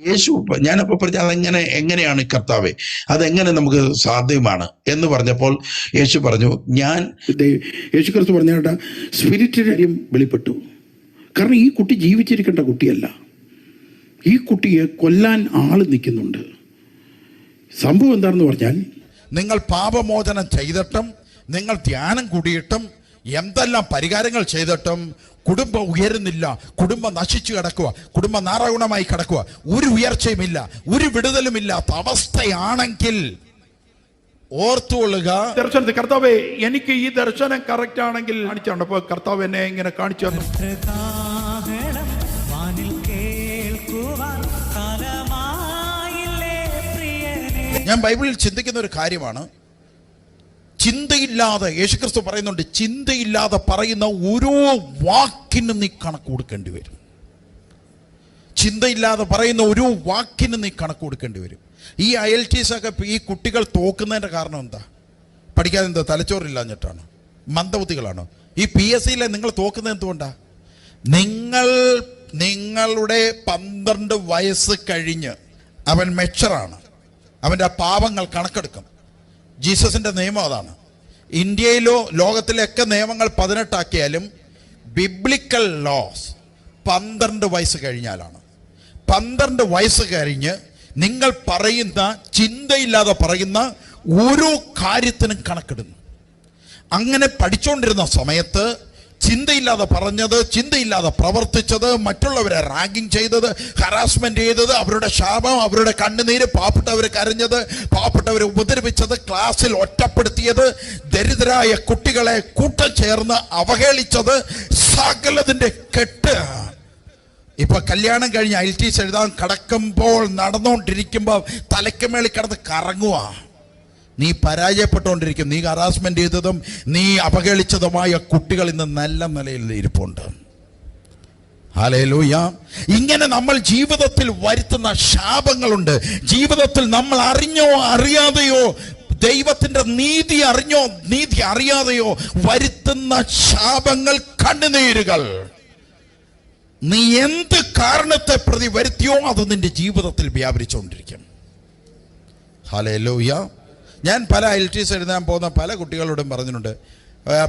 യേശു ഞാനപ്പോ പറഞ്ഞ അതെങ്ങനെ എങ്ങനെയാണ് കർത്താവെ? അതെങ്ങനെ നമുക്ക് സാധ്യമാണ്? എന്ന് പറഞ്ഞപ്പോൾ യേശു പറഞ്ഞു ഞാൻ യേശു യേശുക്രിസ്തു പറഞ്ഞ സ്പിരിറ്റിനും കാര്യം വെളിപ്പെട്ടു. കാരണം ഈ കുട്ടി ജീവിച്ചിരിക്കേണ്ട കുട്ടിയല്ല. ഈ കുട്ടിയെ കൊല്ലാൻ ആൾ നിൽക്കുന്നുണ്ട്. സംഭവം എന്താണെന്ന് പറഞ്ഞാൽ നിങ്ങൾ പാപമോചനം ചെയ്തിട്ടും നിങ്ങൾ ധ്യാനം കൂടിയിട്ടും എന്തെല്ലാം പരിഹാരങ്ങൾ ചെയ്തിട്ടും കുടുംബം ഉയരുന്നില്ല കുടുംബം നശിച്ചു കിടക്കുക കുടുംബം നാരായണമായി കിടക്കുക. ഒരു ഉയർച്ചയുമില്ല ഒരു വിടുതലുമില്ലാത്ത അവസ്ഥയാണെങ്കിൽ ഓർത്തുകൊള്ളുക. ദർശനത്തിൽ കർത്താവേ എനിക്ക് ഈ ദർശനം കറക്റ്റ് ആണെങ്കിൽ കാണിച്ചോ അപ്പൊ കർത്താവ് എന്നെ ഇങ്ങനെ കാണിച്ചു തന്നു. ഞാൻ ബൈബിളിൽ ചിന്തിക്കുന്ന ഒരു കാര്യമാണ്. ചിന്തയില്ലാതെ യേശുക്രിസ്തു പറയുന്നുണ്ട് ചിന്തയില്ലാതെ പറയുന്ന ഓരോ വാക്കിനും നീ കണക്ക് കൊടുക്കേണ്ടി വരും. ചിന്തയില്ലാതെ പറയുന്ന ഓരോ വാക്കിനും നീ കണക്ക് കൊടുക്കേണ്ടി വരും. ഈ അയൽ ടീസൊക്കെ ഈ കുട്ടികൾ തോക്കുന്നതിന്റെ കാരണം എന്താ? പഠിക്കാതെ എന്താ തലച്ചോറില്ലാഞ്ഞിട്ടാണ്? മന്ദബുദ്ധികളാണ്? ഈ പി എസ് സിയിലെ നിങ്ങൾ തോക്കുന്നത് എന്തുകൊണ്ടാ? നിങ്ങൾ നിങ്ങളുടെ പന്ത്രണ്ട് വയസ്സ് കഴിഞ്ഞ് അവൻ മെച്ചറാണ് അവന്റെ പാപങ്ങൾ കണക്കെടുക്കും. ജീസസിന്റെ നിയമം അതാണ്. ഇന്ത്യയിലോ ലോകത്തിലൊക്കെ നിയമങ്ങൾ പതിനെട്ടാക്കിയാലും ബിബ്ലിക്കൽ ലോസ് പന്ത്രണ്ട് വയസ്സ് കഴിഞ്ഞാലാണ്. പന്ത്രണ്ട് വയസ്സ് കഴിഞ്ഞ് നിങ്ങൾ പറയുന്ന ചിന്തയില്ലാതെ പറയുന്ന ഓരോ കാര്യത്തിനും കണക്കിടുന്നു. അങ്ങനെ പഠിച്ചുകൊണ്ടിരുന്ന സമയത്ത് ചിന്തയില്ലാതെ പറഞ്ഞത് ചിന്തയില്ലാതെ പ്രവർത്തിച്ചത് മറ്റുള്ളവരെ റാങ്കിങ് ചെയ്തത് ഹറാസ്മെന്റ് ചെയ്തത് അവരുടെ ശാപം അവരുടെ കണ്ണുനീര് പാവപ്പെട്ടവരെ കരഞ്ഞത് പാവപ്പെട്ടവരെ ഉപദ്രവിച്ചത് ക്ലാസ്സിൽ ഒറ്റപ്പെടുത്തിയത് ദരിദ്രരായ കുട്ടികളെ കൂട്ടം ചേർന്ന് അവഹേളിച്ചത് സകലതിന്റെ കെട്ട്. ഇപ്പൊ കല്യാണം കഴിഞ്ഞ് ഐ ടി എഴുതാൻ കടക്കുമ്പോൾ നടന്നുകൊണ്ടിരിക്കുമ്പോൾ തലയ്ക്ക് മേളിൽ കിടന്ന് കറങ്ങുക നീ പരാജയപ്പെട്ടുകൊണ്ടിരിക്കും. നീ ഹറാസ്മെന്റ് ചെയ്തതും നീ അപകടിച്ചതുമായ കുട്ടികൾ ഇന്ന് നല്ല നിലയിൽ ഇരിപ്പുണ്ട്. ഹാലേലൂയ ഇങ്ങനെ നമ്മൾ ജീവിതത്തിൽ വരുത്തുന്ന ശാപങ്ങളുണ്ട്. ജീവിതത്തിൽ നമ്മൾ അറിഞ്ഞോ അറിയാതെയോ ദൈവത്തിന്റെ നീതി അറിഞ്ഞോ നീതി അറിയാതെയോ വരുത്തുന്ന ശാപങ്ങൾ കണ്ണുനീരുകൾ. നീ എന്ത് കാരണത്തെ പ്രതി വരുത്തിയോ അത് നിന്റെ ജീവിതത്തിൽ വ്യാപരിച്ചുകൊണ്ടിരിക്കും. ഹലേലൂയ ഞാൻ പല എസ് എഴുതാൻ പോകുന്ന പല കുട്ടികളോടും പറഞ്ഞിട്ടുണ്ട്.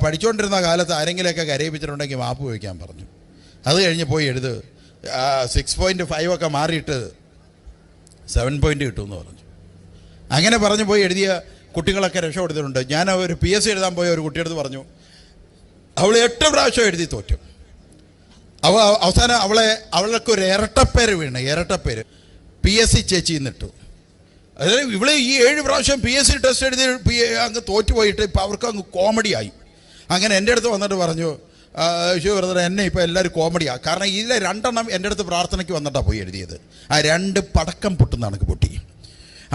പഠിച്ചുകൊണ്ടിരുന്ന കാലത്ത് ആരെങ്കിലുമൊക്കെ കരയിപ്പിച്ചിട്ടുണ്ടെങ്കിൽ മാപ്പ് ചോദിക്കാൻ പറഞ്ഞു. അത് കഴിഞ്ഞ് പോയി എഴുത്. സിക്സ് പോയിന്റ് ഫൈവ് ഒക്കെ മാറിയിട്ട് സെവൻ പോയിന്റ് കിട്ടുമെന്ന് പറഞ്ഞു. അങ്ങനെ പറഞ്ഞു പോയി എഴുതിയ കുട്ടികളൊക്കെ രക്ഷപ്പെടുത്തിയിട്ടുണ്ട്. ഞാൻ ഒരു പി എസ് സി എഴുതാൻ പോയ ഒരു കുട്ടിയെടുത്ത് പറഞ്ഞു അവൾ എട്ട് പ്രാവശ്യം എഴുതി തോറ്റു. അവ അവസാനം അവളെ അവൾക്ക് ഒരു ഇരട്ടപ്പേര് വീണ് ഇരട്ടപ്പേര്. പി എസ് സി ചേച്ചി എന്നിട്ടു. അതായത് ഇവിടെ ഈ ഏഴ് പ്രാവശ്യം പി എസ് സി ടെസ്റ്റ് എഴുതി അങ്ങ് തോറ്റുപോയിട്ട് ഇപ്പം അവർക്ക് അങ്ങ് കോമഡിയായി അങ്ങനെ എന്റെ അടുത്ത് വന്നിട്ട് പറഞ്ഞു "ആ, ശിവ ബ്രദർ എന്നെ ഇപ്പോൾ എല്ലാവരും കോമഡിയാണ് കാരണം ഇതിലെ രണ്ടെണ്ണം എന്റെ അടുത്ത് പ്രാർത്ഥനയ്ക്ക് വന്നിട്ടാണ് പോയി എഴുതിയത്. ആ രണ്ട് പടക്കം പൊട്ടുന്ന കണക്ക് പൊട്ടി.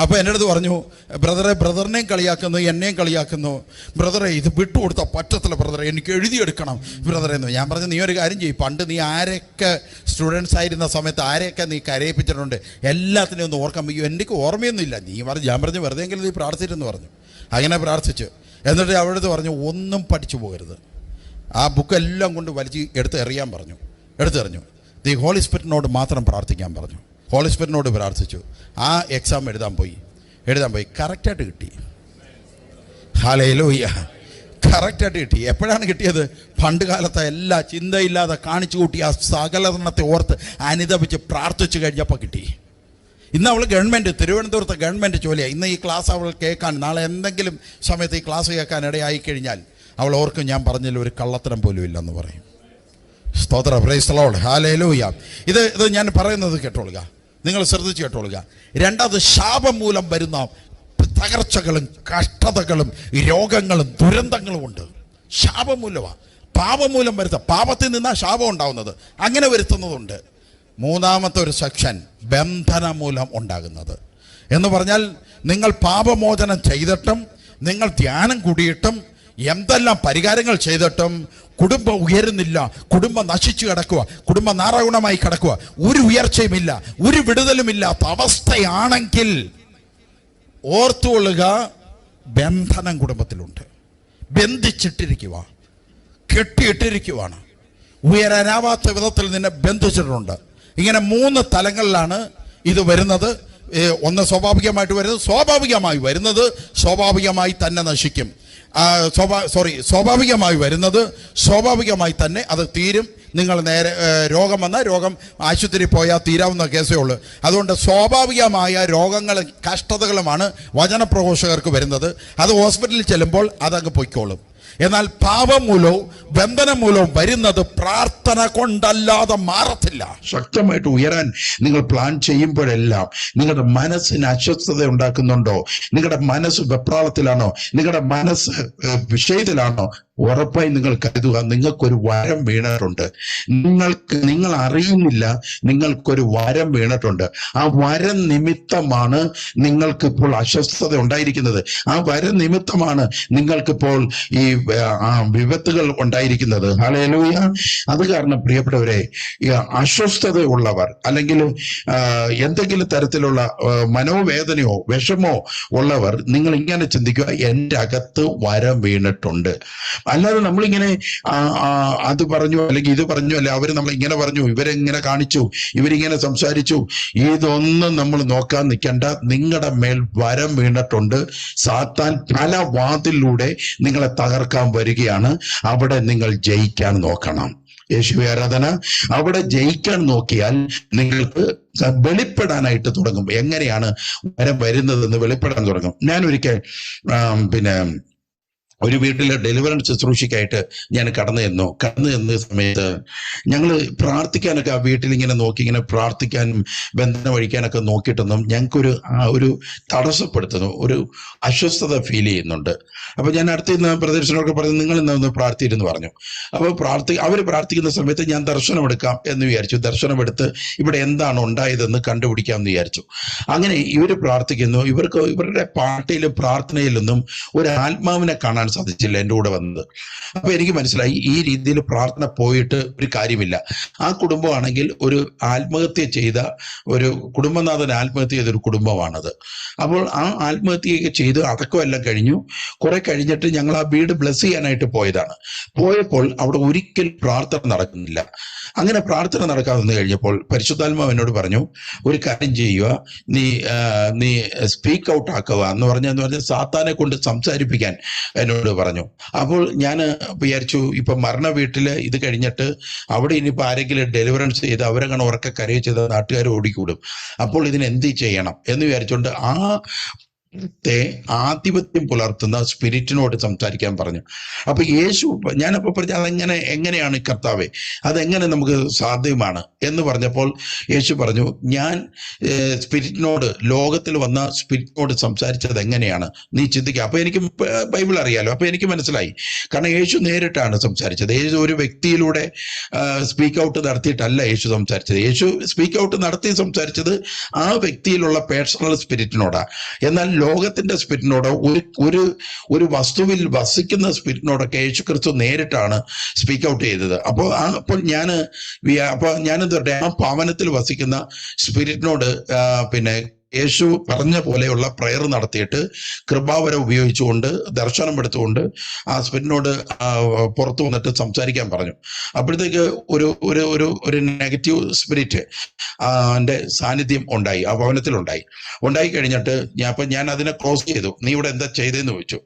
അപ്പോൾ എന്റെ അടുത്ത് പറഞ്ഞു ബ്രദറെ ബ്രദറിനെയും കളിയാക്കുന്നു എന്നെയും കളിയാക്കുന്നു. ബ്രദറെ ഇത് വിട്ടുകൊടുത്താൽ പറ്റത്തില്ല ബ്രദറെ. എനിക്ക് എഴുതിയെടുക്കണം ബ്രദറെ എന്ന്. ഞാൻ പറഞ്ഞു നീ ഒരു കാര്യം ചെയ്യും. പണ്ട് നീ ആരൊക്കെ സ്റ്റുഡൻസ് ആയിരുന്ന സമയത്ത് ആരെയൊക്കെ നീ കരയിപ്പിച്ചിട്ടുണ്ട് എല്ലാത്തിനെയും ഒന്ന് ഓർക്കാൻ അയ്യോ എനിക്ക് ഓർമ്മയൊന്നുമില്ല. നീ പറഞ്ഞു ഞാൻ പറഞ്ഞു വെറുതെ എങ്കിലും നീ പ്രാർത്ഥിച്ചെന്ന് പറഞ്ഞു. അങ്ങനെ പ്രാർത്ഥിച്ചു. എന്നിട്ട് അവിടുത്തെ പറഞ്ഞു ഒന്നും പഠിച്ചു പോകരുത്. ആ ബുക്ക് എല്ലാം കൊണ്ട് വലിച്ച് എടുത്ത് എറിയാൻ പറഞ്ഞു. എടുത്തെറിഞ്ഞു. ദി ഹോളി സ്പിരിറ്റിനോട് മാത്രം പ്രാർത്ഥിക്കാൻ പറഞ്ഞു. ഹോളി സ്പിരിറ്റിനോട് പ്രാർത്ഥിച്ചു. ആ എക്സാം എഴുതാൻ പോയി. എഴുതാൻ പോയി. കറക്റ്റായിട്ട് കിട്ടി. ഹാലയിലൂയ്യ കറക്റ്റായിട്ട് കിട്ടി. എപ്പോഴാണ് കിട്ടിയത്? പണ്ട് കാലത്തെ എല്ലാ ചിന്തയില്ലാതെ കാണിച്ചു കൂട്ടി ആ സകലരണത്തെ ഓർത്ത് അനുദപിച്ച് പ്രാർത്ഥിച്ചു കഴിഞ്ഞപ്പോൾ കിട്ടി. ഇന്ന് അവൾ ഗവൺമെന്റ് തിരുവനന്തപുരത്തെ ഗവൺമെന്റ് ജോലിയാണ് ഇന്ന് ഈ ക്ലാസ് അവൾ കേൾക്കാൻ നാളെ എന്തെങ്കിലും സമയത്ത് ഈ ക്ലാസ് കേൾക്കാൻ ഇടയായി കഴിഞ്ഞാൽ അവൾ ഓർക്കും ഞാൻ പറഞ്ഞതിൽ ഒരു കള്ളത്തരം പോലും ഇല്ലെന്ന് പറയും. സ്തോത്ര. പ്രൈസ്ലോഡ് ഹാലേലൂയ ഇത് ഇത് ഞാൻ പറയുന്നത് കേട്ടോളുക. നിങ്ങൾ ശ്രദ്ധിച്ച് കേട്ടോളുക. രണ്ടാമത് ശാപം മൂലം വരുന്ന തകർച്ചകളും കഷ്ടതകളും രോഗങ്ങളും ദുരന്തങ്ങളും ഉണ്ട്. ശാപം മൂലമാണ് പാപം മൂലം വരുത്ത പാപത്തിൽ നിന്നാണ് ശാപം ഉണ്ടാകുന്നത് അങ്ങനെ വരുത്തുന്നതുണ്ട്. മൂന്നാമത്തെ ഒരു സെക്ഷൻ ബന്ധന മൂലം ഉണ്ടാകുന്നത്. എന്ന് പറഞ്ഞാൽ നിങ്ങൾ പാപമോചനം ചെയ്തിട്ടും നിങ്ങൾ ധ്യാനം കൂടിയിട്ടും എന്തെല്ലാം പരിഹാരങ്ങൾ ചെയ്തിട്ടും കുടുംബം ഉയരുന്നില്ല കുടുംബം നശിച്ചു കിടക്കുക കുടുംബം നാരായണമായി കിടക്കുക. ഒരു ഉയർച്ചയുമില്ല ഒരു വിടുതലുമില്ലാത്ത അവസ്ഥയാണെങ്കിൽ ഓർത്തുകൊള്ളുക ബന്ധനം കുടുംബത്തിലുണ്ട്. ബന്ധിച്ചിട്ടിരിക്കുക കെട്ടിയിട്ടിരിക്കുവാണ്. ഉയരാനാവാത്ത വിധത്തിൽ നിന്നെ ബന്ധിച്ചിട്ടുണ്ട്. ഇങ്ങനെ മൂന്ന് തലങ്ങളിലാണ് ഇത് വരുന്നത്. ഒന്ന് സ്വാഭാവികമായിട്ട് വരുന്നത് സ്വാഭാവികമായി വരുന്നത് സ്വാഭാവികമായി തന്നെ നശിക്കും. സ്വാഭാ സോറി സ്വാഭാവികമായി വരുന്നത് സ്വാഭാവികമായി തന്നെ അത് തീരും. നിങ്ങൾ നേരെ രോഗം വന്നാൽ രോഗം ആശുപത്രി പോയാൽ തീരാവുന്ന കേസേ ഉള്ളൂ. അതുകൊണ്ട് സ്വാഭാവികമായ രോഗങ്ങളും കഷ്ടതകളുമാണ് വചനപ്രഘോഷകർക്ക് വരുന്നത്. അത് ഹോസ്പിറ്റലിൽ ചെല്ലുമ്പോൾ അതങ്ങ് പൊയ്ക്കോളും. എന്നാൽ പാപം മൂലവും ബന്ധനം മൂലവും വരുന്നത് പ്രാർത്ഥന കൊണ്ടല്ലാതെ മാറത്തില്ല. ശക്തമായിട്ട് ഉയരാൻ നിങ്ങൾ പ്ലാൻ ചെയ്യുമ്പോഴെല്ലാം നിങ്ങളുടെ മനസ്സിന് അസ്വസ്ഥത ഉണ്ടാക്കുന്നുണ്ടോ? നിങ്ങളുടെ മനസ്സ് വെപ്രാളത്തിലാണോ? നിങ്ങളുടെ മനസ്സ് വിഷയത്തിലാണോ? ഉറപ്പായി നിങ്ങൾ കരുതുക നിങ്ങൾക്കൊരു വരം വീണിട്ടുണ്ട് നിങ്ങൾക്ക് നിങ്ങൾ അറിയുന്നില്ല നിങ്ങൾക്കൊരു വരം വീണിട്ടുണ്ട്. ആ വരം നിമിത്തമാണ് നിങ്ങൾക്ക് ഇപ്പോൾ അസ്വസ്ഥത ഉണ്ടായിരിക്കുന്നത്. ആ വരം നിമിത്തമാണ് നിങ്ങൾക്കിപ്പോൾ ഈ വിപത്തുകൾ ഉണ്ടായിരിക്കുന്നത്. ഹലേലൂയ അത് കാരണം പ്രിയപ്പെട്ടവരെ അസ്വസ്ഥതയുള്ളവർ അല്ലെങ്കിൽ എന്തെങ്കിലും തരത്തിലുള്ള മനോവേദനയോ വിഷമോ ഉള്ളവർ നിങ്ങൾ ഇങ്ങനെ ചിന്തിക്കുക എന്റെ അകത്ത് വരം വീണിട്ടുണ്ട്. അല്ലാതെ നമ്മളിങ്ങനെ അത് പറഞ്ഞു അല്ലെങ്കിൽ ഇത് പറഞ്ഞു അല്ലെ അവർ നമ്മൾ ഇങ്ങനെ പറഞ്ഞു ഇവരെങ്ങനെ കാണിച്ചു ഇവരിങ്ങനെ സംസാരിച്ചു. ഇതൊന്നും നമ്മൾ നോക്കാൻ നിൽക്കണ്ട. നിങ്ങളുടെ മേൽ വരം വീണിട്ടുണ്ട്. സാത്താൻ പല വാതിലൂടെ നിങ്ങളെ തകർക്കാൻ വരികയാണ്. അവിടെ നിങ്ങൾ ജയിക്കാൻ നോക്കണം. യേശുവെ ആരാധന അവിടെ ജയിക്കാൻ നോക്കിയാൽ നിങ്ങൾക്ക് വെളിപ്പെടാനായിട്ട് തുടങ്ങും. എങ്ങനെയാണ് വരം വരുന്നതെന്ന് വെളിപ്പെടാൻ തുടങ്ങും. ഞാൻ ഒരിക്കൽ പിന്നെ ഒരു വീട്ടിലെ ഡെലിവറൻസ് ശുശ്രൂഷയ്ക്കായിട്ട് ഞാൻ കടന്നു ചെന്നു. കടന്നു ചെന്ന സമയത്ത് ഞങ്ങൾ പ്രാർത്ഥിക്കാനൊക്കെ ആ വീട്ടിൽ ഇങ്ങനെ നോക്കി ഇങ്ങനെ പ്രാർത്ഥിക്കാനും ബന്ധനം വഴിക്കാനൊക്കെ നോക്കിയിട്ടൊന്നും ഞങ്ങൾക്കൊരു ഒരു തടസ്സപ്പെടുത്തുന്നു ഒരു അസ്വസ്ഥത ഫീൽ ചെയ്യുന്നുണ്ട്. അപ്പോൾ ഞാൻ അടുത്ത നിന്ന് പ്രദർശനമൊക്കെ പറഞ്ഞു നിങ്ങൾ ഇന്ന് ഒന്ന് പ്രാർത്ഥിയിരുന്നു പറഞ്ഞു. അപ്പോൾ പ്രാർത്ഥി അവർ പ്രാർത്ഥിക്കുന്ന സമയത്ത് ഞാൻ ദർശനം എടുക്കാം എന്ന് വിചാരിച്ചു. ദർശനം എടുത്ത് ഇവിടെ എന്താണ് ഉണ്ടായതെന്ന് കണ്ടുപിടിക്കാം എന്ന് വിചാരിച്ചു. അങ്ങനെ ഇവർ പ്രാർത്ഥിക്കുന്നു. ഇവർക്ക് ഇവരുടെ പാട്ടിലും പ്രാർത്ഥനയിലൊന്നും ഒരു ആത്മാവിനെ കാണാൻ സാധിച്ചില്ല എന്റെ കൂടെ വന്നത്. അപ്പൊ എനിക്ക് മനസ്സിലായി ഈ രീതിയിൽ പ്രാർത്ഥന പോയിട്ട് ഒരു കാര്യമില്ല. ആ കുടുംബമാണെങ്കിൽ ഒരു ആത്മഹത്യ ചെയ്ത ഒരു കുടുംബനാഥൻ ആത്മഹത്യ ചെയ്ത ഒരു കുടുംബമാണത്. അപ്പോൾ ആ ആത്മഹത്യയൊക്കെ ചെയ്ത് അടക്കമെല്ലാം കഴിഞ്ഞു. കുറെ കഴിഞ്ഞിട്ട് ഞങ്ങൾ ആ വീട് ബ്ലസ് ചെയ്യാനായിട്ട് പോയതാണ്. പോയപ്പോൾ അവിടെ ഒരിക്കൽ പ്രാർത്ഥന നടക്കുന്നില്ല. അങ്ങനെ പ്രാർത്ഥന നടക്കാവുന്ന വന്നു കഴിഞ്ഞപ്പോൾ പരിശുദ്ധാത്മാവ് എന്നോട് പറഞ്ഞു ഒരു കാര്യം ചെയ്യുക നീ നീ സ്പീക്ക് ഔട്ട് ആക്കുക എന്ന് പറഞ്ഞ എന്ന് പറഞ്ഞാൽ സാത്താനെ കൊണ്ട് സംസാരിപ്പിക്കാൻ എന്നോട് പറഞ്ഞു. അപ്പോൾ ഞാൻ വിചാരിച്ചു ഇപ്പൊ മരണ വീട്ടിൽ ഇത് കഴിഞ്ഞിട്ട് അവിടെ ഇനിയിപ്പോ ആരെങ്കിലും ഡെലിവറൻസ് ചെയ്ത് അവരങ്ങനെ ഉറക്കെ കരയോ ചെയ്ത നാട്ടുകാർ ഓടിക്കൂടും. അപ്പോൾ ഇതിന് എന്ത് ചെയ്യണം? എന്ന് വിചാരിച്ചുകൊണ്ട് ആ ത്തെ ആധിപത്യം പുലർത്തുന്ന സ്പിരിറ്റിനോട് സംസാരിക്കാൻ പറഞ്ഞു. അപ്പൊ യേശു ഞാനപ്പോ പറഞ്ഞു അതെങ്ങനെ എങ്ങനെയാണ് കർത്താവെ? അതെങ്ങനെ നമുക്ക് സാധ്യമാണ്? എന്ന് പറഞ്ഞപ്പോൾ യേശു പറഞ്ഞു ഞാൻ സ്പിരിറ്റിനോട് ലോകത്തിൽ വന്ന സ്പിരിറ്റിനോട് സംസാരിച്ചത് എങ്ങനെയാണ് നീ ചിന്തിക്കുക അപ്പൊ എനിക്ക് ബൈബിൾ അറിയാലോ. അപ്പൊ എനിക്ക് മനസ്സിലായി. കാരണം യേശു നേരിട്ടാണ് സംസാരിച്ചത്. യേശു ഒരു വ്യക്തിയിലൂടെ സ്പീക്ക് ഔട്ട് നടത്തിയിട്ടല്ല യേശു സംസാരിച്ചത്. യേശു സ്പീക്ക് ഔട്ട് നടത്തി സംസാരിച്ചത് ആ വ്യക്തിയിലുള്ള പേഴ്സണൽ സ്പിരിറ്റിനോടാണ് എന്നാൽ ലോകത്തിന്റെ സ്പിരിറ്റിനോട് ഒരു ഒരു വസ്തുവിൽ വസിക്കുന്ന സ്പിരിറ്റിനോടൊക്കെ യേശു ക്രിസ്തു നേരിട്ടാണ് സ്പീക്ക് ഔട്ട് ചെയ്തത്. അപ്പോൾ അപ്പോൾ ഞാൻ അപ്പോൾ ഞാനെന്താ പറയട്ടെ ആ ഭവനത്തിൽ വസിക്കുന്ന സ്പിരിറ്റിനോട് പിന്നെ യേശു പറഞ്ഞ പോലെയുള്ള പ്രയർ നടത്തിയിട്ട് കൃപാവരം ഉപയോഗിച്ചുകൊണ്ട് ദർശനം എടുത്തുകൊണ്ട് ആ സ്പിന്നോട് പുറത്തു വന്നിട്ട് സംസാരിക്കാൻ പറഞ്ഞു. അപ്പോഴത്തേക്ക് ഒരു ഒരു ഒരു ഒരു നെഗറ്റീവ് സ്പിരിറ്റ് എന്റെ സാന്നിധ്യം ഉണ്ടായി ആ ഭവനത്തിൽ ഉണ്ടായി. കഴിഞ്ഞിട്ട് ഞാൻ അപ്പൊ ഞാൻ അതിനെ ക്രോസ് ചെയ്തു. നീ ഇവിടെ എന്താ ചെയ്തതെന്ന് ചോദിച്ചു.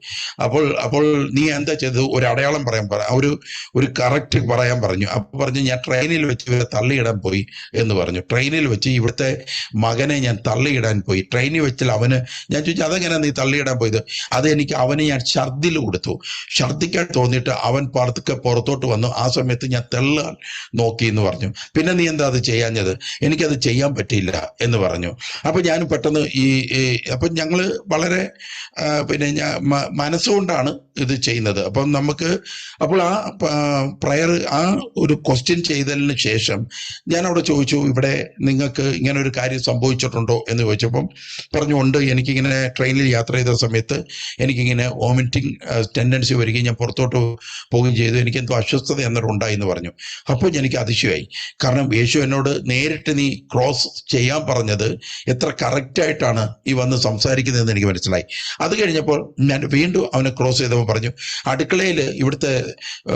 അപ്പോൾ അപ്പോൾ നീ എന്താ ചെയ്തത്? ഒരു അടയാളം പറയാൻ പറ ഒരു ഒരു കറക്റ്റ് പറയാൻ പറഞ്ഞു. അപ്പോൾ പറഞ്ഞു ഞാൻ ട്രെയിനിൽ വെച്ച് ഇവരെ തള്ളിയിടാൻ പോയി എന്ന് പറഞ്ഞു. ട്രെയിനിൽ വെച്ച് ഇവിടുത്തെ മകനെ ഞാൻ തള്ളിയിടാൻ പോയി. ട്രെയിനിൽ വെച്ചാൽ അവന് ഞാൻ ചോദിച്ചു അതെങ്ങനെ നീ തള്ളിയിടാൻ പോയത്? അത് എനിക്ക് അവനെ ഞാൻ ഛർദിൽ കൊടുത്തു. ഛർദിക്കാൻ തോന്നിയിട്ട് അവൻ പതുക്കെ പുറത്തോട്ട് വന്നു. ആ സമയത്ത് ഞാൻ തെള്ളാൻ നോക്കി എന്ന് പറഞ്ഞു. പിന്നെ നീ എന്താ അത് ചെയ്യാഞ്ഞത്? എനിക്കത് ചെയ്യാൻ പറ്റിയില്ല എന്ന് പറഞ്ഞു. അപ്പൊ ഞാൻ പെട്ടെന്ന് ഈ അപ്പം ഞങ്ങൾ വളരെ പിന്നെ ഞാൻ മനസ്സുകൊണ്ടാണ് ഇത് ചെയ്യുന്നത്. അപ്പം നമുക്ക് അപ്പോൾ ആ പ്രയർ ആ ഒരു ക്വസ്റ്റ്യൻ ചെയ്തതിന് ശേഷം ഞാൻ അവിടെ ചോദിച്ചു ഇവിടെ നിങ്ങൾക്ക് ഇങ്ങനെ ഒരു കാര്യം സംഭവിച്ചിട്ടുണ്ടോ എന്ന് ചോദിച്ചു. ചോദിച്ചപ്പം പറഞ്ഞു ഉണ്ട് എനിക്കിങ്ങനെ ട്രെയിനിൽ യാത്ര ചെയ്ത സമയത്ത് എനിക്കിങ്ങനെ വോമിറ്റിംഗ് ടെൻഡൻസി വരികയും ഞാൻ പുറത്തോട്ട് പോവുകയും ചെയ്തു. എനിക്ക് എന്തോ അസ്വസ്ഥത എന്നൊരു ഉണ്ടായി എന്ന് പറഞ്ഞു. അപ്പോൾ എനിക്ക് അതിശയമായി. കാരണം യേശു എന്നോട് നേരിട്ട് നീ ക്രോസ് ചെയ്യാൻ പറഞ്ഞത് എത്ര കറക്റ്റായിട്ടാണ് ഈ വന്ന് സംസാരിക്കുന്നതെന്ന് എനിക്ക് മനസ്സിലായി. അത് കഴിഞ്ഞപ്പോൾ ഞാൻ വീണ്ടും അവനെ ക്രോസ് ചെയ്തപ്പോൾ പറഞ്ഞു അടുക്കളയിൽ ഇവിടുത്തെ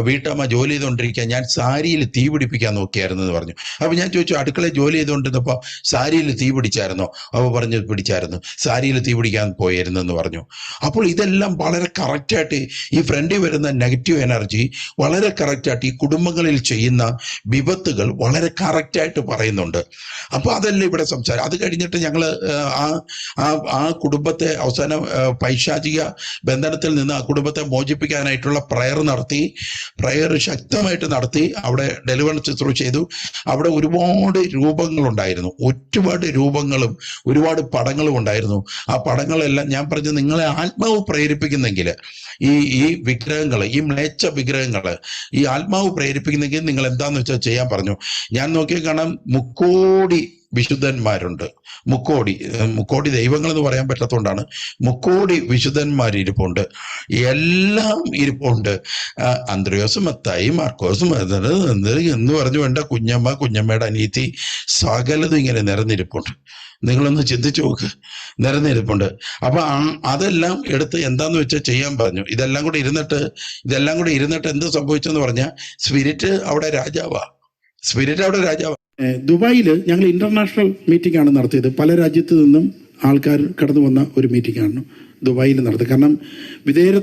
വീട്ടമ്മ ജോലി ചെയ്തുകൊണ്ടിരിക്കുക. ഞാൻ സാരിയിൽ തീ പിടിപ്പിക്കാൻ നോക്കിയായിരുന്നു എന്ന് പറഞ്ഞു. അപ്പോൾ ഞാൻ ചോദിച്ചു അടുക്കളയിൽ ജോലി ചെയ്തുകൊണ്ടിരുന്നപ്പോൾ സാരിയിൽ തീ പിടിച്ചായിരുന്നോ? അവ പറഞ്ഞു പിടിച്ചായിരുന്നു. സാരിയിൽ തീ പിടിക്കാൻ പോയിരുന്നെന്ന് പറഞ്ഞു. അപ്പോൾ ഇതെല്ലാം വളരെ കറക്റ്റായിട്ട് ഈ ഫ്രണ്ടിൽ വരുന്ന നെഗറ്റീവ് എനർജി വളരെ കറക്റ്റായിട്ട് ഈ കുടുംബങ്ങളിൽ ചെയ്യുന്ന വിപത്തുകൾ വളരെ കറക്റ്റായിട്ട് പറയുന്നുണ്ട്. അപ്പോൾ അതല്ല ഇവിടെ സംസാരം. അത് കഴിഞ്ഞിട്ട് ഞങ്ങൾ ആ ആ കുടുംബത്തെ അവസാനം പൈശാചിക ബന്ധനത്തിൽ നിന്ന് ആ കുടുംബത്തെ മോചിപ്പിക്കാനായിട്ടുള്ള പ്രയർ നടത്തി പ്രയർ ശക്തമായിട്ട് നടത്തി അവിടെ ഡെലിവറി ചെയ്തു. അവിടെ ഒരുപാട് രൂപങ്ങളുണ്ടായിരുന്നു. ഒരുപാട് രൂപങ്ങളും ഒരുപാട് പടങ്ങളും ഉണ്ടായിരുന്നു. ആ പടങ്ങളെല്ലാം ഞാൻ പറഞ്ഞു നിങ്ങളെ ആത്മാവ് പ്രേരിപ്പിക്കുന്നെങ്കിൽ ഈ ഈ വിഗ്രഹങ്ങൾ ഈ മ്ലേച്ഛ വിഗ്രഹങ്ങൾ ഈ ആത്മാവ് പ്രേരിപ്പിക്കുന്നെങ്കിൽ നിങ്ങൾ എന്താന്ന് വെച്ചാൽ ചെയ്യാൻ പറഞ്ഞു. ഞാൻ നോക്കിയ കാണാം മുക്കോടി വിശുദ്ധന്മാരുണ്ട്. മുക്കോടി മുക്കോടി ദൈവങ്ങൾ എന്ന് പറയാൻ പറ്റാത്തതുകൊണ്ടാണ് മുക്കോടി വിശുദ്ധന്മാർ ഇരിപ്പുണ്ട് എല്ലാം ഇരിപ്പുണ്ട്. അന്ത്രയോസും മത്തായി മാർക്കോസും എന്ന് പറഞ്ഞു വേണ്ട കുഞ്ഞമ്മ കുഞ്ഞമ്മയുടെ അനീതി സകലതും ഇങ്ങനെ നിറഞ്ഞിരിപ്പുണ്ട് നിങ്ങളൊന്ന് ചിന്തിച്ചു നോക്ക്. നിറഞ്ഞിരിപ്പുണ്ട് അപ്പൊ അതെല്ലാം എടുത്ത് എന്താന്ന് വെച്ചാൽ ചെയ്യാൻ പറഞ്ഞു. ഇതെല്ലാം കൂടി ഇരുന്നിട്ട് ഇതെല്ലാം കൂടി ഇരുന്നിട്ട് എന്ത് സംഭവിച്ചെന്ന് പറഞ്ഞാൽ സ്പിരിറ്റ് അവിടെ രാജാവാ. സ്പിരിറ്റ് അവിടെ രാജാവാ. ദുബായിൽ ഞങ്ങൾ ഇന്റർനാഷണൽ മീറ്റിംഗ് ആണ് നടത്തിയത്. പല രാജ്യത്തു നിന്നും ആൾക്കാർ കടന്നു വന്ന ഒരു മീറ്റിംഗ് ആണ് ദുബായിൽ നടത്തുക കാരണം വിദേശ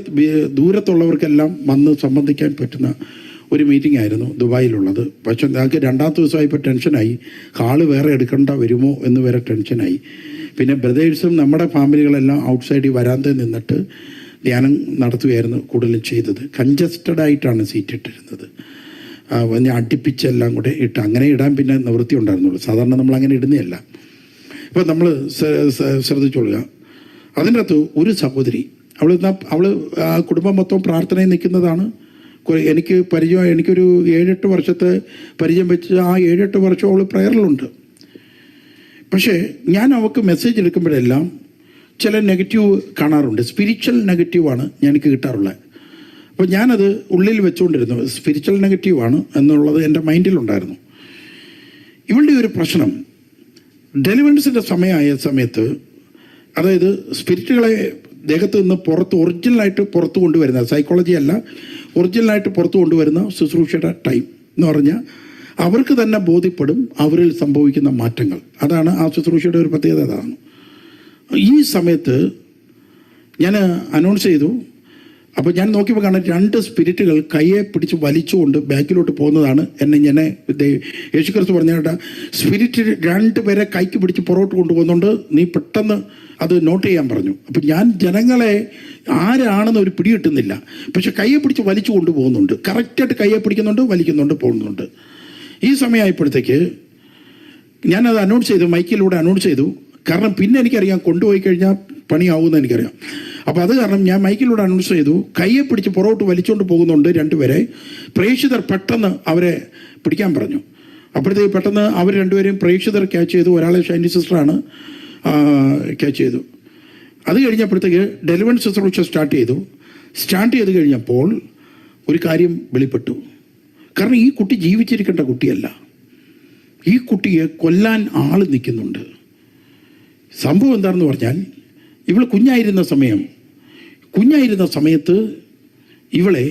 ദൂരത്തുള്ളവർക്കെല്ലാം വന്ന് സംബന്ധിക്കാൻ പറ്റുന്ന ഒരു മീറ്റിംഗ് ആയിരുന്നു ദുബായിലുള്ളത്. പക്ഷെ ഞങ്ങൾക്ക് രണ്ടാമത്തെ ദിവസമായപ്പോൾ ടെൻഷനായി. ഹാൾ വേറെ എടുക്കേണ്ട വരുമോ എന്ന് വരെ ടെൻഷനായി. പിന്നെ ബ്രദേഴ്സും നമ്മുടെ ഫാമിലികളെല്ലാം ഔട്ട്സൈഡിൽ വരാന്തയിൽ നിന്നിട്ട് ധ്യാനം നടത്തുകയായിരുന്നു കൂടുതലും ചെയ്തത്. കൺജസ്റ്റഡ് ആയിട്ടാണ് സീറ്റ് ഇട്ടിരുന്നത് ആ, അടിപ്പിച്ചെല്ലാം കൂടെ ഇട്ട് അങ്ങനെ ഇടാൻ പിന്നെ നിവൃത്തി ഉണ്ടായിരുന്നുള്ളൂ. സാധാരണ നമ്മൾ അങ്ങനെ ഇടുന്നതല്ല. അപ്പോൾ നമ്മൾ ശ്രദ്ധിച്ചോളുക. അതിന്റെ അകത്ത് ഒരു സഹോദരി അവൾ അവൾ കുടുംബം മൊത്തം പ്രാർത്ഥനയിൽ നിൽക്കുന്നതാണ്. എനിക്ക് പരിചയം എനിക്കൊരു ഏഴെട്ട് വർഷത്തെ പരിചയം വെച്ച് ആ ഏഴെട്ട് വർഷം അവൾ പ്രയറിലുണ്ട്. പക്ഷേ ഞാൻ അവൾക്ക് മെസ്സേജ് എടുക്കുമ്പോഴെല്ലാം ചില നെഗറ്റീവ് കാണാറുണ്ട്. സ്പിരിച്വൽ നെഗറ്റീവാണ് എനിക്ക് കിട്ടാറുള്ളത്. അപ്പോൾ ഞാനത് ഉള്ളിൽ വെച്ചുകൊണ്ടിരുന്നു. സ്പിരിച്വൽ നെഗറ്റീവാണ് എന്നുള്ളത് എന്റെ മൈൻഡിലുണ്ടായിരുന്നു. ഇവളുടെ ഒരു പ്രശ്നം ഡെലിവറൻസിന്റെ സമയമായ സമയത്ത് അതായത് സ്പിരിറ്റുകളെ ദേഹത്ത് നിന്ന് പുറത്ത് ഒറിജിനലായിട്ട് പുറത്ത് കൊണ്ടുവരുന്ന സൈക്കോളജി അല്ല ഒറിജിനലായിട്ട് പുറത്ത് കൊണ്ടുവരുന്ന ശുശ്രൂഷയുടെ ടൈം എന്ന് പറഞ്ഞാൽ അവർക്ക് തന്നെ ബോധ്യപ്പെടും അവരിൽ സംഭവിക്കുന്ന മാറ്റങ്ങൾ. അതാണ് ആ ശുശ്രൂഷയുടെ ഒരു പ്രത്യേകത അതാണ്. ഈ സമയത്ത് ഞാൻ അനൗൺസ് ചെയ്തു അപ്പോൾ ഞാൻ നോക്കിയപ്പോൾ കാണാൻ രണ്ട് സ്പിരിറ്റുകൾ കയ്യെ പിടിച്ച് വലിച്ചുകൊണ്ട് ബാക്കിലോട്ട് പോകുന്നതാണ് എന്നെ ഞാൻ യേശു ക്രിസ്തു പറഞ്ഞ സ്പിരിറ്റ് രണ്ട് പേരെ കൈക്ക് പിടിച്ച് പുറകോട്ട് കൊണ്ടുപോകുന്നുണ്ട്. നീ പെട്ടെന്ന് അത് നോട്ട് ചെയ്യാൻ പറഞ്ഞു. അപ്പം ഞാൻ ജനങ്ങളെ ആരാണെന്ന് ഒരു പിടി കിട്ടുന്നില്ല. പക്ഷെ കയ്യെ പിടിച്ച് വലിച്ചു കൊണ്ടുപോകുന്നുണ്ട്. കറക്റ്റായിട്ട് കയ്യെ പിടിക്കുന്നുണ്ട് വലിക്കുന്നുണ്ട് പോകുന്നുണ്ട്. ഈ സമയമായപ്പോഴത്തേക്ക് ഞാനത് അനൗൺസ് ചെയ്തു മൈക്കിലൂടെ അനൗൺസ് ചെയ്തു. കാരണം പിന്നെ എനിക്കറിയാം കൊണ്ടുപോയി കഴിഞ്ഞാൽ പണിയാവുമെന്ന് എനിക്കറിയാം. അപ്പോൾ അത് കാരണം ഞാൻ മൈക്കിലൂടെ അനൗൺസ് ചെയ്തു കയ്യെ പിടിച്ച് പുറകോട്ട് വലിച്ചുകൊണ്ട് പോകുന്നുണ്ട് രണ്ടുപേരെ. പ്രേക്ഷിതർ പെട്ടെന്ന് അവരെ പിടിക്കാൻ പറഞ്ഞു. അപ്പോഴത്തേക്ക് പെട്ടെന്ന് അവർ രണ്ടുപേരെയും പ്രേക്ഷിതർ ക്യാച്ച് ചെയ്തു. ഒരാളെ ഷൈനി സിസ്റ്ററാണ് ക്യാച്ച് ചെയ്തു. അത് കഴിഞ്ഞപ്പോഴത്തേക്ക് ഡെലിവൻ സിസ്റ്റർ ഉച്ച സ്റ്റാർട്ട് ചെയ്തു. സ്റ്റാർട്ട് ചെയ്ത് കഴിഞ്ഞപ്പോൾ ഒരു കാര്യം വെളിപ്പെട്ടു. കാരണം ഈ കുട്ടി ജീവിച്ചിരിക്കേണ്ട കുട്ടിയല്ല. ഈ കുട്ടിയെ കൊല്ലാൻ ആൾ നിൽക്കുന്നുണ്ട്. സംഭവം എന്താണെന്ന് പറഞ്ഞാൽ ഇവൾ കുഞ്ഞായിരുന്ന സമയം കുഞ്ഞായിരുന്ന സമയത്ത് ഇവളെ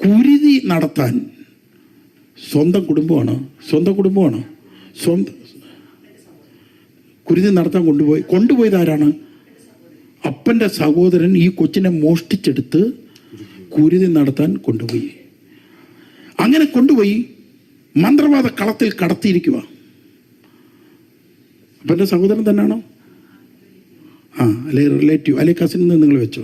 കുരുതി നടത്താൻ സ്വന്തം കുടുംബമാണ് സ്വന്തം കുടുംബമാണ്. സ്വന്തം കുരുതി നടത്താൻ കൊണ്ടുപോയി കൊണ്ടുപോയത് ആരാണ് അപ്പന്റെ സഹോദരൻ ഈ കൊച്ചിനെ മോഷ്ടിച്ചെടുത്ത് കുരുതി നടത്താൻ കൊണ്ടുപോയി. അങ്ങനെ കൊണ്ടുപോയി മന്ത്രവാദ കളത്തിൽ കടത്തിയിരിക്കുക അപ്പന്റെ സഹോദരൻ തന്നെയാണോ? ആ അല്ലെ റിലേറ്റീവ് അല്ലെ കസിൻ എന്ന് നിങ്ങൾ വെച്ചോ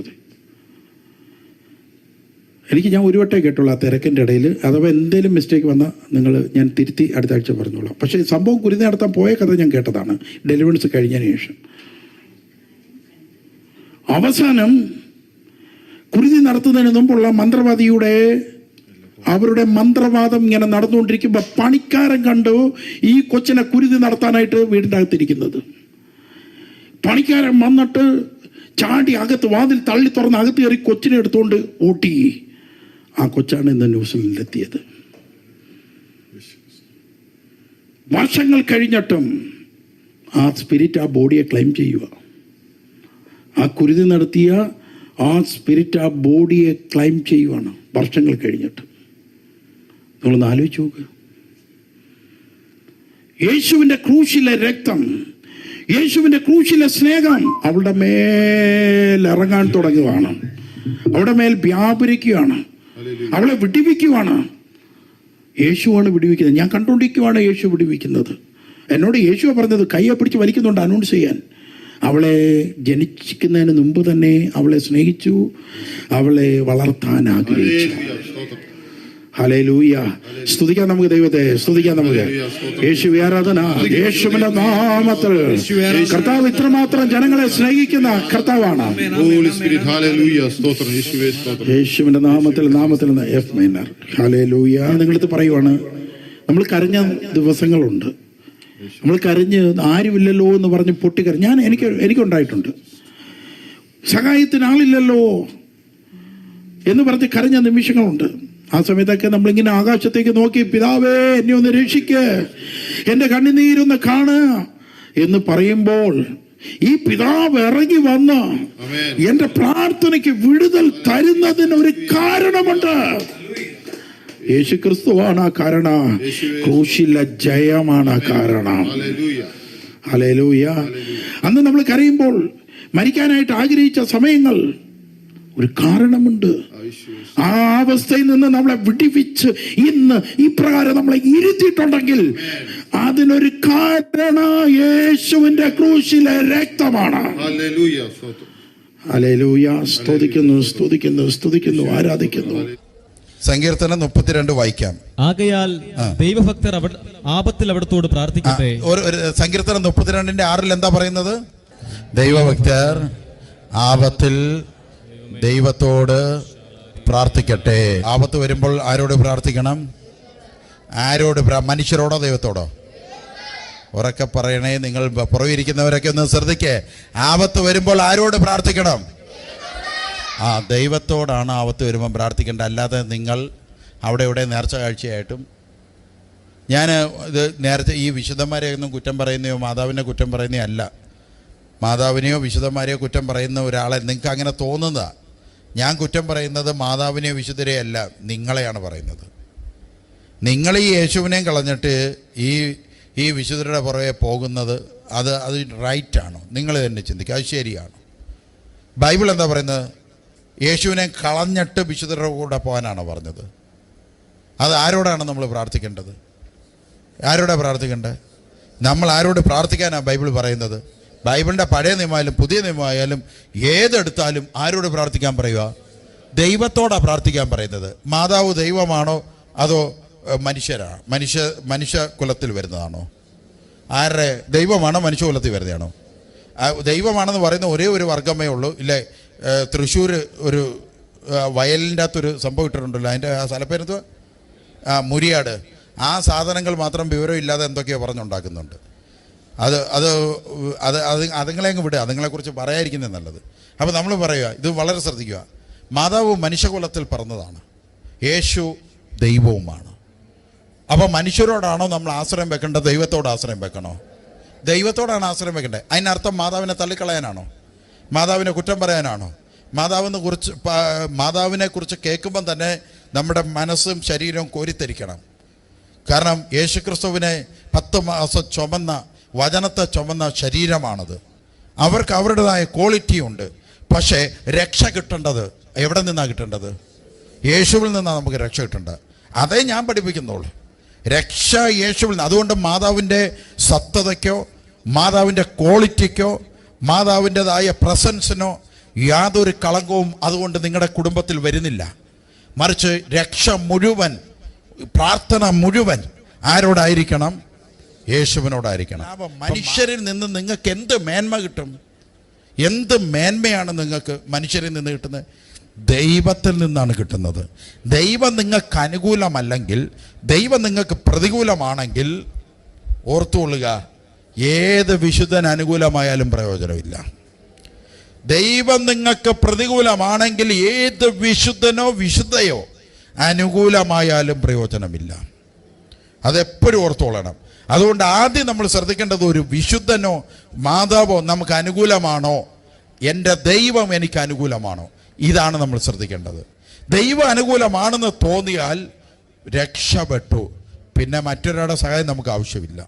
എനിക്ക് ഞാൻ ഒരു വട്ടേ കേട്ടുള്ളൂ ആ തിരക്കിന്റെ ഇടയിൽ. അഥവാ എന്തെങ്കിലും മിസ്റ്റേക്ക് വന്നാൽ നിങ്ങൾ ഞാൻ തിരുത്തി അടുത്ത ആഴ്ച പറഞ്ഞോളാം. പക്ഷേ സംഭവം കുരുതി നടത്താൻ പോയ കഥ ഞാൻ കേട്ടതാണ്. ഡെലിവറൻസ് കഴിഞ്ഞതിന് ശേഷം. അവസാനം കുരുതി നടത്തുന്നതിന് മുമ്പുള്ള മന്ത്രവാദിയുടെ അവരുടെ മന്ത്രവാദം ഇങ്ങനെ നടന്നുകൊണ്ടിരിക്കുമ്പോൾ പണിക്കാരൻ കണ്ടു ഈ കൊച്ചിനെ കുരുതി നടത്താനായിട്ട് വീടിന്റെ അകത്തിരിക്കുന്നത് പണിക്കാരൻ വന്നിട്ട് ചാടി അകത്ത് വാതിൽ തള്ളി തുറന്ന് അകത്ത് കയറി കൊച്ചിനെ എടുത്തുകൊണ്ട് ഓട്ടി ആ കൊച്ചാണ് ഇന്ന് ന്യൂസിലൻഡിലെത്തിയത്. വർഷങ്ങൾ കഴിഞ്ഞിട്ടും ആ സ്പിരിറ്റ് ആ ബോഡിയെ ക്ലെയിം ചെയ്യുക. ആ കുരുതി നടത്തിയ ആ സ്പിരിറ്റ് ആ ബോഡിയെ ക്ലെയിം ചെയ്യുവാണ് വർഷങ്ങൾ കഴിഞ്ഞിട്ട്. നിങ്ങളൊന്ന് ആലോചിച്ച് നോക്ക്. യേശുവിന്റെ ക്രൂശിലെ രക്തം യേശുവിന്റെ ക്രൂശിലെ സ്നേഹം അവളുടെ മേൽ ഇറങ്ങാൻ തുടങ്ങുകയാണ് അവളുടെ മേൽ വ്യാപരിക്കുകയാണ്. അവളെ വിടിവിക്കുവാണ്. യേശുവാണ് വിടിവിക്കുന്നത്. ഞാൻ കണ്ടുകൊണ്ടിരിക്കുവാണ് യേശു വിടിവിക്കുന്നത്. എന്നോട് യേശു പറഞ്ഞത് കയ്യെ പിടിച്ച് വലിക്കുന്നുണ്ട് അനൗൺസ് ചെയ്യാൻ. അവളെ ജനിക്കുന്നതിന് മുമ്പ് തന്നെ അവളെ സ്നേഹിച്ചു. അവളെ വളർത്താൻ ആഗ്രഹിച്ചു. ഹലേലൂയ സ്തുതിക്കാം നമുക്ക് ദൈവത്തെ സ്തുതിക്കാം നമുക്ക്. യേശു ആരാധന യേശുവിന്റെ നാമത്തിൽ. കർത്താവ് ഇത്രമാത്രം ജനങ്ങളെ സ്നേഹിക്കുന്ന കർത്താവാണ്. യേശുവിന്റെ നാമത്തിൽ നാമത്തിൽ എഫ് മൈനർ ഹലേലൂയ നിങ്ങളടുത്ത് പറയുവാണ്. നമ്മൾ കരഞ്ഞ ദിവസങ്ങളുണ്ട്. നമ്മൾ കരഞ്ഞ് ആരുമില്ലല്ലോ എന്ന് പറഞ്ഞ് പൊട്ടിക്കരഞ്ഞ്. ഞാൻ എനിക്ക് എനിക്കുണ്ടായിട്ടുണ്ട്. സഹായത്തിന് ആളില്ലല്ലോ എന്ന് പറഞ്ഞ് കരഞ്ഞ നിമിഷങ്ങളുണ്ട്. ആ സമയത്തൊക്കെ നമ്മളിങ്ങനെ ആകാശത്തേക്ക് നോക്കി പിതാവേ എന്നെ ഒന്ന് രക്ഷിക്ക്. എന്റെ കണ്ണുനീരൊന്ന് കാണ്. എന്ന് പറയുമ്പോൾ ഈ പിതാവ് ഇറങ്ങി വന്ന് എന്റെ എന്റെ പ്രാർത്ഥനയ്ക്ക് വിടുതൽ തരുന്നതിന് ഒരു കാരണമുണ്ട്. യേശു ക്രിസ്തുവാണ് ആ കാരണ. ക്രൂശിലെ ജയമാണ് ആ കാരണം. അലേലൂയ അന്ന് നമ്മൾ കരയുമ്പോൾ മരിക്കാനായിട്ട് ആഗ്രഹിച്ച സമയങ്ങൾ ഒരു കാരണമുണ്ട്. ആ അവസ്ഥയിൽ നിന്ന് നമ്മളെ വിടിവിച്ച് ഇന്ന് ഇപ്രകാരം പ്രകാരം നമ്മളെ ഇരുത്തിയിട്ടുണ്ടെങ്കിൽ അതിനൊരു കാരണ യേശുവിന്റെ ക്രൂശിലെ രക്തമാണ്. സ്തുതിക്കുന്നു സ്തുതിക്കുന്നു സ്തുതിക്കുന്നു ആരാധിക്കുന്നു. സങ്കീർത്തനം മുപ്പത്തിരണ്ട് വായിക്കാം. ആകയാൽ ദൈവഭക്തർ ആപത്തിൽ അവിടത്തോട് പ്രാർത്ഥിക്കട്ടെ. ഒരു ഒരു സങ്കീർത്തനം മുപ്പത്തിരണ്ടിന്റെ ആറിൽ എന്താ പറയുന്നത്? ദൈവഭക്തർ ആപത്തിൽ ദൈവത്തോട് പ്രാർത്ഥിക്കട്ടെ. ആപത്ത് വരുമ്പോൾ ആരോട് പ്രാർത്ഥിക്കണം? ആരോട് മനുഷ്യരോടോ ദൈവത്തോടോ? ഉറക്കെ പറയണേ നിങ്ങൾ പുറവിരിക്കുന്നവരൊക്കെ ഒന്ന് ശ്രദ്ധിക്കേ. ആപത്ത് വരുമ്പോൾ ആരോട് പ്രാർത്ഥിക്കണം? ആ ദൈവത്തോടാണ് ആപത്ത് വരുമ്പോൾ പ്രാർത്ഥിക്കേണ്ടത്. അല്ലാതെ നിങ്ങൾ അവിടെ ഇവിടെ നേർച്ച കാഴ്ചയായിട്ടും ഞാൻ ഇത് നേരത്തെ ഈ വിശുദ്ധന്മാരെയൊന്നും കുറ്റം പറയുന്നയോ മാതാവിനെ കുറ്റം പറയുന്നയോ അല്ല. മാതാവിനെയോ വിശുദ്ധന്മാരെയോ കുറ്റം പറയുന്ന ഒരാളെ നിങ്ങൾക്ക് അങ്ങനെ തോന്നുന്നതാ? ഞാൻ കുറ്റം പറയുന്നത് മാതാവിനെയോ വിശുദ്ധരെയോ അല്ല നിങ്ങളെയാണ് പറയുന്നത്. നിങ്ങൾ ഈ യേശുവിനെയും കളഞ്ഞിട്ട് ഈ ഈ വിശുദ്ധരുടെ പുറകെ പോകുന്നത് അത് അത് റൈറ്റാണോ? നിങ്ങൾ തന്നെ ചിന്തിക്കുക അത് ശരിയാണോ? ബൈബിൾ എന്താ പറയുന്നത്? യേശുവിനെ കളഞ്ഞിട്ട് വിശുദ്ധരുടെ കൂടെ പോകാനാണോ പറഞ്ഞത്? അത് ആരോടാണ് നമ്മൾ പ്രാർത്ഥിക്കേണ്ടത്? ആരോടാണ് പ്രാർത്ഥിക്കേണ്ടത്? നമ്മൾ ആരോട് പ്രാർത്ഥിക്കാനാണ് ബൈബിൾ പറയുന്നത്? ബൈബിളിന്റെ പഴയ നിയമമായാലും പുതിയ നിയമമായാലും ഏതെടുത്താലും ആരോട് പ്രാർത്ഥിക്കാൻ പറയുക? ദൈവത്തോടാണ് പ്രാർത്ഥിക്കാൻ പറയുന്നത്. മാതാവ് ദൈവമാണോ അതോ മനുഷ്യരാ? മനുഷ്യരാണ് മനുഷ്യ മനുഷ്യ കുലത്തിൽ വരുന്നതാണോ? ആരുടെ? ദൈവമാണോ മനുഷ്യകുലത്തിൽ വരുന്നതാണോ? ദൈവമാണെന്ന് പറയുന്ന ഒരേ ഒരു വർഗമേ ഉള്ളൂ. ഇല്ലേ? തൃശ്ശൂർ ഒരു വയലിന്റെ അകത്തൊരു സംഭവം ഇട്ടിട്ടുണ്ടല്ലോ. അതിന്റെ ആ സ്ഥലപ്പേരത്ത് ആ മുരിയാട്. ആ സാധനങ്ങൾ മാത്രം വിവരമില്ലാതെ എന്തൊക്കെയോ പറഞ്ഞുണ്ടാക്കുന്നുണ്ട്. അത് അത് അത് അത് അതുങ്ങളെ അങ്ങ് വിടുക. അതുങ്ങളെക്കുറിച്ച് പറയാതിരിക്കുന്നത് നല്ലത്. അപ്പോൾ നമ്മൾ പറയുക ഇത് വളരെ ശ്രദ്ധിക്കുക. മാതാവ് മനുഷ്യകുലത്തിൽ പറഞ്ഞതാണ് യേശു ദൈവവുമാണ്. അപ്പോൾ മനുഷ്യരോടാണോ നമ്മൾ ആശ്രയം വെക്കേണ്ടത്? ദൈവത്തോട് ആശ്രയം വെക്കണോ? ദൈവത്തോടാണ് ആശ്രയം വെക്കേണ്ടത്. അതിനർത്ഥം മാതാവിനെ തള്ളിക്കളയാനാണോ? മാതാവിനെ കുറ്റം പറയാനാണോ? മാതാവിനെ കുറിച്ച് മാതാവിനെ കുറിച്ച് കേൾക്കുമ്പം തന്നെ നമ്മുടെ മനസ്സും ശരീരവും കോരിത്തരിക്കണം. കാരണം യേശുക്രിസ്തുവിനെ പത്ത് മാസം ചുമന്ന വചനത്തെ ചുമന്ന ശരീരമാണത്. അവർക്ക് അവരുടേതായ ക്വാളിറ്റി ഉണ്ട്. പക്ഷേ രക്ഷ കിട്ടേണ്ടത് എവിടെ നിന്നാണ് കിട്ടേണ്ടത്? യേശുവിൽ നിന്നാണ് നമുക്ക് രക്ഷ കിട്ടേണ്ടത്. അതേ ഞാൻ പഠിപ്പിക്കുന്നുള്ളൂ. രക്ഷ യേശുവിൽ നിന്ന് അതുകൊണ്ട് മാതാവിന്റെ സത്തതയ്ക്കോ മാതാവിന്റെ ക്വാളിറ്റിക്കോ മാതാവിന്റെതായ പ്രസൻസിനോ യാതൊരു കളങ്കവും അതുകൊണ്ട് നിങ്ങളുടെ കുടുംബത്തിൽ വരുന്നില്ല. മറിച്ച് രക്ഷ മുഴുവൻ പ്രാർത്ഥന മുഴുവൻ ആരോടായിരിക്കണം? യേശുവിനോടായിരിക്കണം. മനുഷ്യരിൽ നിന്ന് നിങ്ങൾക്ക് എന്ത് മേന്മ കിട്ടും? എന്ത് മേന്മയാണ് നിങ്ങൾക്ക് മനുഷ്യരിൽ നിന്ന് കിട്ടുന്നത്? ദൈവത്തിൽ നിന്നാണ് കിട്ടുന്നത്. ദൈവം നിങ്ങൾക്ക് അനുകൂലമല്ലെങ്കിൽ ദൈവം നിങ്ങൾക്ക് പ്രതികൂലമാണെങ്കിൽ ഓർത്തുകൊള്ളുക ഏത് വിശുദ്ധൻ അനുകൂലമായാലും പ്രയോജനമില്ല. ദൈവം നിങ്ങൾക്ക് പ്രതികൂലമാണെങ്കിൽ ഏത് വിശുദ്ധനോ വിശുദ്ധയോ അനുകൂലമായാലും പ്രയോജനമില്ല. അതെപ്പോഴും ഓർത്തോളണം അതുകൊണ്ട് ആദ്യം നമ്മൾ ശ്രദ്ധിക്കേണ്ടത് ഒരു വിശുദ്ധനോ മാതാവോ നമുക്ക് അനുകൂലമാണോ? എന്റെ ദൈവം എനിക്ക് അനുകൂലമാണോ? ഇതാണ് നമ്മൾ ശ്രദ്ധിക്കേണ്ടത്. ദൈവം അനുകൂലമാണെന്ന് തോന്നിയാൽ രക്ഷപ്പെട്ടു. പിന്നെ മറ്റൊരാളുടെ സഹായം നമുക്ക് ആവശ്യമില്ല.